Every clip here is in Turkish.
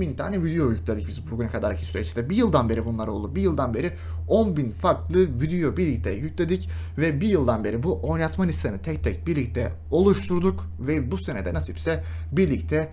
bin tane video yükledik biz bugüne kadarki süreçte. Bir yıldan beri bunlar oldu. Bir yıldan beri 10 bin farklı video birlikte yükledik ve bir yıldan beri bu oynatma listesini tek tek birlikte oluşturduk ve bu senede nasipse birlikte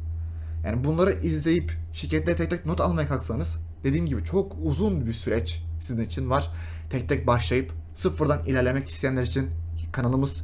Yani bunları izleyip şirkette tek tek not almaya kalksanız dediğim gibi çok uzun bir süreç sizin için var. Tek tek başlayıp sıfırdan ilerlemek isteyenler için kanalımız